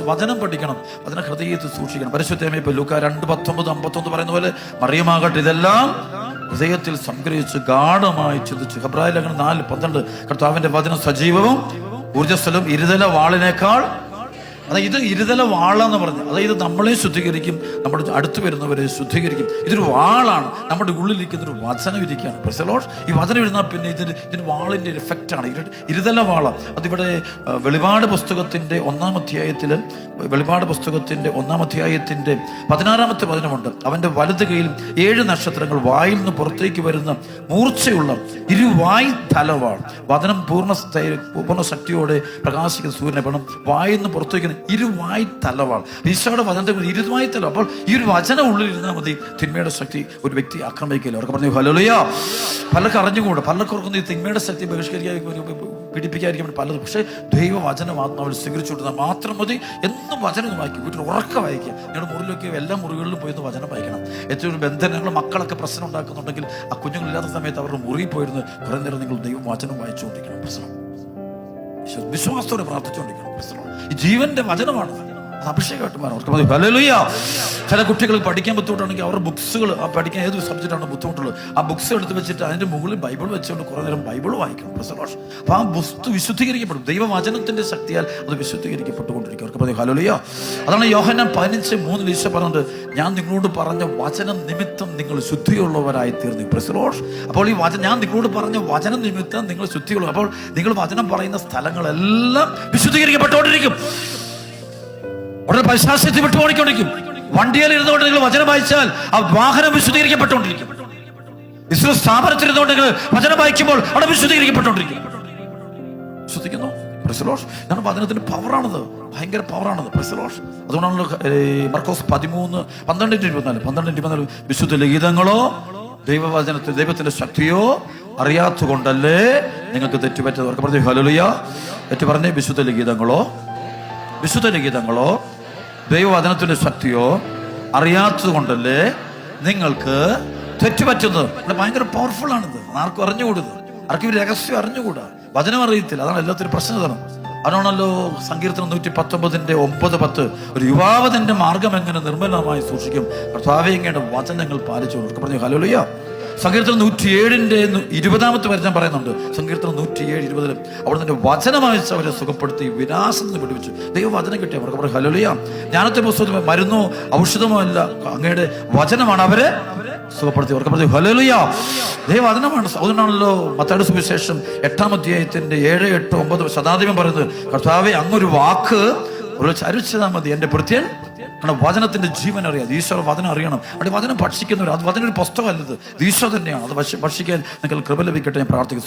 വചനം പഠിക്കണം വചന ഹൃദയത്തിൽ സൂക്ഷിക്കണം. പരിശുദ്ധമേ ഇപ്പൊ ലൂക്ക രണ്ട് പത്തൊമ്പത് അമ്പത്തൊന്ന് പറയുന്ന പോലെ മറിയമാകട്ടെ ഇതെല്ലാം ഹൃദയത്തിൽ സംഗ്രഹിച്ച് ഗാഠമായി ചിന്തിച്ചു. ഹെബ്രായ ലേഖനം നാല് പന്ത്രണ്ട്. കർത്താവിന്റെ വചനം സജീവവും ഊർജസ്വലും ഇരുതല വാളിനേക്കാൾ അതായത് ഇത് ഇരുതല വാളെന്ന് പറഞ്ഞു അതായത് നമ്മളെ ശുദ്ധീകരിക്കും നമ്മുടെ അടുത്ത് വരുന്നവരെ ശുദ്ധീകരിക്കും. ഇതൊരു വാളാണ്. നമ്മുടെ ഉള്ളിലിരിക്കുന്ന ഒരു വചനം ഇരിക്കുകയാണ്. പ്രസലോഷ് ഈ വചനം ഇരുന്നാൽ പിന്നെ ഇതിന് ഇതിന് വാളിന്റെ ഒരു എഫക്റ്റാണ് ഇരു ഇരുതല വാള. അതിവിടെ വെളിപാട് പുസ്തകത്തിന്റെ ഒന്നാം അധ്യായത്തിൽ വെളിപാട് പുസ്തകത്തിന്റെ ഒന്നാം അധ്യായത്തിന്റെ പതിനാറാമത്തെ വചനമുണ്ട്. അവന്റെ വലത് കൈയിൽ ഏഴ് നക്ഷത്രങ്ങൾ വായിൽ നിന്ന് പുറത്തേക്ക് വരുന്ന മൂർച്ചയുള്ള ഇരുവായ് തലവാൾ വചനം പൂർണ പൂർണ ശക്തിയോടെ പ്രകാശിക്കുന്ന സൂര്യനെ വേണം വായിൽ നിന്ന് പുറത്തേക്ക് ഇരുവായ് തലവാൾ. ഈശോയുടെ വചനത്തെ ഇരുവായി തല അപ്പോൾ ഈ ഒരു വചനം ഉള്ളിലിരുന്നാൽ മതി. തിന്മയുടെ ശക്തി ഒരു വ്യക്തി ആക്രമിക്കില്ല. അവർക്ക് പറഞ്ഞു ഹലോലയോ പലർക്ക് അറിഞ്ഞുകൂടാ. പലർക്ക് ഓർക്കുന്ന ഈ തിന്മയുടെ ശക്തി ബഹിഷ്കരിക്കാൻ പീഡിപ്പിക്കാതിരിക്കാൻ പലതും. പക്ഷേ ദൈവവചനം അവർ സ്വീകരിച്ചു കൊടുത്താൽ മാത്രം മതി. എന്നും വചനം വായിക്കും. വീട്ടിൽ ഉറക്കം വായിക്കുക. ഞങ്ങളുടെ മുറിയിലൊക്കെ എല്ലാ മുറികളിലും പോയി ഒന്ന് വചനം വായിക്കണം. ഏറ്റവും ബന്ധനങ്ങൾ മക്കളൊക്കെ പ്രശ്നം ഉണ്ടാക്കുന്നുണ്ടെങ്കിൽ ആ കുഞ്ഞുങ്ങളില്ലാത്ത സമയത്ത് അവരുടെ മുറിയിൽ പോയിരുന്ന് കുറേ നേരം നിങ്ങൾ ദൈവം വചനം വായിച്ചുകൊണ്ടിരിക്കണം. പ്രശ്നം. വിശ്വാസത്തോടെ പ്രാർത്ഥിച്ചുകൊണ്ടിരിക്കണം. ജീവന്റെ വചനമാണ് അത് അഭിഷേകമായിട്ട് മാറും അവർക്ക് മതി. ഹല്ലേലൂയ. ചില കുട്ടികൾ പഠിക്കാൻ ബുദ്ധിമുട്ടാണെങ്കിൽ അവരുടെ ബുക്സുകൾ ആ പഠിക്കാൻ ഏത് സബ്ജക്റ്റാണ് ബുദ്ധിമുട്ടുള്ളത് ആ ബുക്സ് എടുത്ത് വെച്ചിട്ട് അതിന്റെ മുകളിൽ ബൈബിൾ വെച്ചുകൊണ്ട് കുറേ നേരം ബൈബിൾ വായിക്കണം. പ്രസലോഷ് അപ്പോൾ ആ വസ്തു വിശുദ്ധീകരിക്കപ്പെടും. ദൈവവചനത്തിന്റെ ശക്തിയാൽ അത് വിശുദ്ധീകരിക്കപ്പെട്ടുകൊണ്ടിരിക്കും. അവർക്ക് മതി. ഹലോലിയോ അതാണ് യോഹന പതിനഞ്ച് മൂന്നിൽ ഈശോ പറഞ്ഞത് ഞാൻ നിങ്ങളോട് പറഞ്ഞ വചനം നിമിത്തം നിങ്ങൾ ശുദ്ധിയുള്ളവരായി തീർന്നു. പ്രസലോഷ് അപ്പോൾ ഈ വചനം ഞാൻ നിങ്ങളോട് പറഞ്ഞ വചനം നിമിത്തം നിങ്ങൾ ശുദ്ധിയുള്ളൂ അപ്പോൾ നിങ്ങൾ വചനം പറയുന്ന സ്ഥലങ്ങളെല്ലാം വിശുദ്ധീകരിക്കപ്പെട്ടുകൊണ്ടിരിക്കും. ഉടനെ പരിശാസ്യത്തിൽ വിട്ടുപോണിക്കൊണ്ടിരിക്കും. വണ്ടിയിൽ ഇരുന്നുകൊണ്ട് നിങ്ങൾ വചനം വായിച്ചാൽ ആ വാഹനം വിശുദ്ധീകരിക്കപ്പെട്ടുകൊണ്ടിരിക്കും. ഇസ്രോ സ്ഥാപനത്തിൽ നിങ്ങൾ വചനം വായിക്കുമ്പോൾ അവിടെ വിശുദ്ധീകരിക്കപ്പെട്ടുകൊണ്ടിരിക്കും. പ്രസലോഷ് ഞാൻ വചനത്തിന്റെ പവറാണത്. ഭയങ്കര പവറാണത്. പ്രസലോഷ് അതുകൊണ്ടാണല്ലോ ഏ, മർക്കോസ് പതിമൂന്ന് പന്ത്രണ്ട് ഇരുപത്തിനാല്. പന്ത്രണ്ട് ഇരുപത്തിനാല്. വിശുദ്ധ ലിഖിതങ്ങളോ ദൈവവചനത്തിൽ ദൈവത്തിന്റെ ശക്തിയോ അറിയാത്തുകൊണ്ടല്ലേ നിങ്ങൾക്ക് തെറ്റുപറ്റത് അവർക്ക് പറഞ്ഞു തെറ്റു പറഞ്ഞേ വിശുദ്ധ ലിഖിതങ്ങളോ വിശുദ്ധ ലിഖിതങ്ങളോ ദൈവവചനത്തിന്റെ ശക്തിയോ അറിയാത്തത് കൊണ്ടല്ലേ നിങ്ങൾക്ക് തെറ്റുപറ്റുന്നത്? ഇവിടെ ഭയങ്കര പവർഫുൾ ആണിത്. ആർക്കും അറിഞ്ഞുകൂടുന്നത് ആർക്കും രഹസ്യം അറിഞ്ഞുകൂടാ. വചനം അറിയത്തില്ല. അതാണ് എല്ലാത്തിനും പ്രശ്നം തരണം അതാണല്ലോ സങ്കീർത്തനം നൂറ്റി പത്തൊമ്പതിന്റെ ഒമ്പത് പത്ത്. ഒരു യുവാവ് മാർഗം എങ്ങനെ നിർമ്മലമായി സൂക്ഷിക്കും? കർത്താവെ ഇങ്ങയുടെ വചനങ്ങൾ പാലിച്ചു പറഞ്ഞു ഹലോലിയ സങ്കീർത്തനം നൂറ്റിയേഴിന്റെ ഇരുപതാമത്തെ ഞാൻ പറയുന്നുണ്ട്. സങ്കീർത്തനം നൂറ്റിയേഴ് ഇരുപതിലും അവിടെ നിന്റെ വചനമയച്ച് അവരെ സുഖപ്പെടുത്തി വിനാശം നിന്ന് വിടുവിച്ചു. ദൈവവചനം കിട്ടി. അവർക്ക് പറഞ്ഞു ഹലോലിയ ജ്ഞാനത്തെ പുസ്തകത്തിൽ മരുന്നോ ഔഷധമോ അല്ല. അങ്ങയുടെ വചനമാണ് അവരെ സുഖപ്പെടുത്തി അവർക്ക് പറഞ്ഞു ഹലോലിയ ദൈവവചനമാണ്. അതുകൊണ്ടാണല്ലോ മത്തയുടെ സുവിശേഷം എട്ടാം അധ്യായത്തിന്റെ ഏഴ് എട്ട് ഒമ്പത് ശതാധിപം പറയുന്നത് കർത്താവെ അങ്ങൊരു വാക്ക് ഒരു ചരിച്ചാൽ മതി. എന്റെ ഭൃത്യൻ കാരണം വചനത്തിന്റെ ജീവൻ അറിയാം. ഈശോ വചനം അറിയണം. അവിടെ വചനം ഭക്ഷിക്കുന്നവർ അത് വചനം ഒരു പുസ്തകമല്ലത്. ഈശോ തന്നെയാണ്. അത് ഭക്ഷി- ഭക്ഷിക്കാൻ നിങ്ങൾ കൃപ ലഭിക്കട്ടെ ഞാൻ പ്രാർത്ഥിക്കുന്നു.